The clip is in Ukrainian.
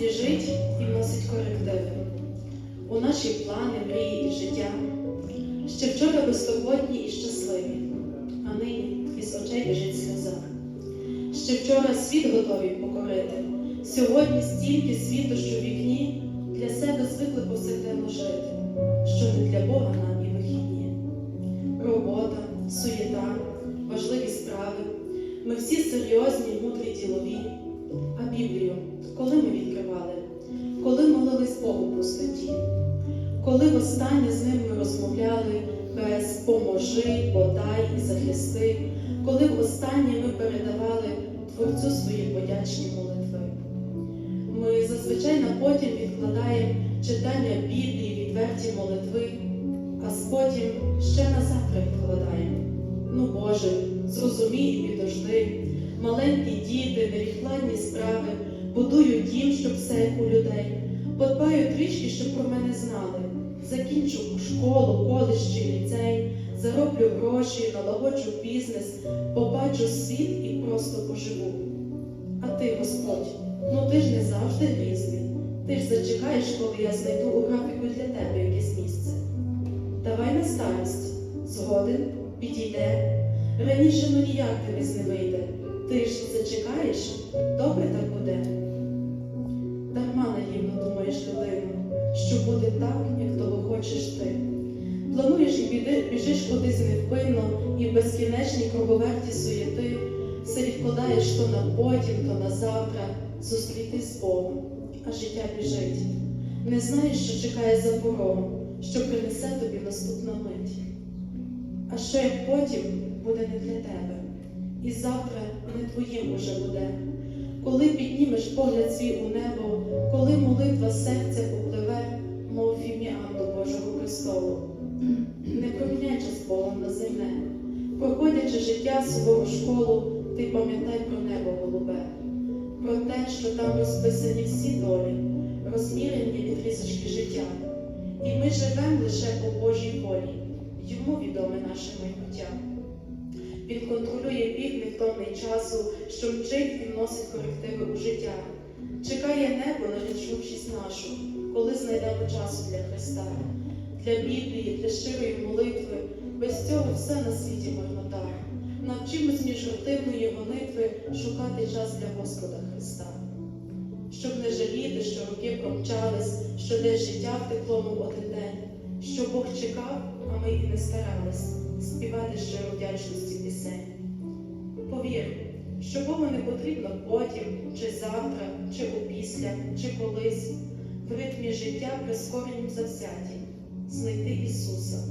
біжить і вносить корективи у наші плани, мрії і життя. Ще вчора безтурботні і щасливі, а нині із очей біжить сльоза. Ще вчора світ готові покорити, сьогодні стільки світу, що в вікні для себе звикли повсякденно жити, що не для Бога нам і вихідні. Робота, суєта, важливі справи. Ми всі серйозні, мудрі ділові. А Біблію, коли ми відкривали, коли молились Богу в пустоті, коли востаннє з ним ми розмовляли без поможи, подай і захисти, коли востаннє ми передавали Творцю свої подячні молитви. Ми зазвичай на потім відкладаємо читання Біблії, відверті молитви, а потім ще на завтра відкладаємо. Ну, Боже, зрозумій і підожди, маленькі діти, невідкладні справи, будую дім, щоб все у людей. Подбаю трішки, щоб про мене знали. Закінчу школу, коледж чи ліцей, зароблю гроші, налагоджу бізнес, побачу світ і просто поживу. А ти, Господь, ну ти ж не завжди різний. Ти ж зачекаєш, коли я знайду у графіку для тебе якесь місце. Давай на старість, згоден, підійде. Раніше ну ніяк тобі не вийде. Ти ж зачекаєш, добре так буде. Дарма наївно думаєш людину, що буде так, як того хочеш ти. Плануєш і біди, біжиш кудись невпинно, і в безкінечній круговерті суєти, все відкладаєш то на потім, то на завтра, зустріти з Богом, а життя біжить. Не знаєш, що чекає за порогом, що принесе тобі наступна мить. А що як потім буде не для тебе, і завтра не твоїм уже буде. Коли піднімеш погляд свій у небо, коли молитва серця попливе, мов фіміам до Божого престолу. Не проміняй час Богом на земне, проходячи життя сувору школу, ти пам'ятай про небо голубе, про те, що там розписані всі долі, розмірені відрізочки життя. І ми живемо лише по Божій волі, йому відоме наше майбуття. Він контролює біг невтомний часу, що мчить і вносить корективи у життя. Чекає небо на відчувшість нашу, коли знайдемо часу для Христа, для Біблії, для щирої молитви. Без цього все на світі марнота. Навчимось між рутинної гонитви шукати час для Господа Христа. Щоб не жаліти, що роки промчались, що десь життя втекло мов один день, що Бог чекав, а ми і не старались співати щиро вдячності пісень. Повір, що Богу не потрібно потім, чи завтра, чи опісля, чи колись, в ритмі життя прискоренням завзяті, знайти Ісуса,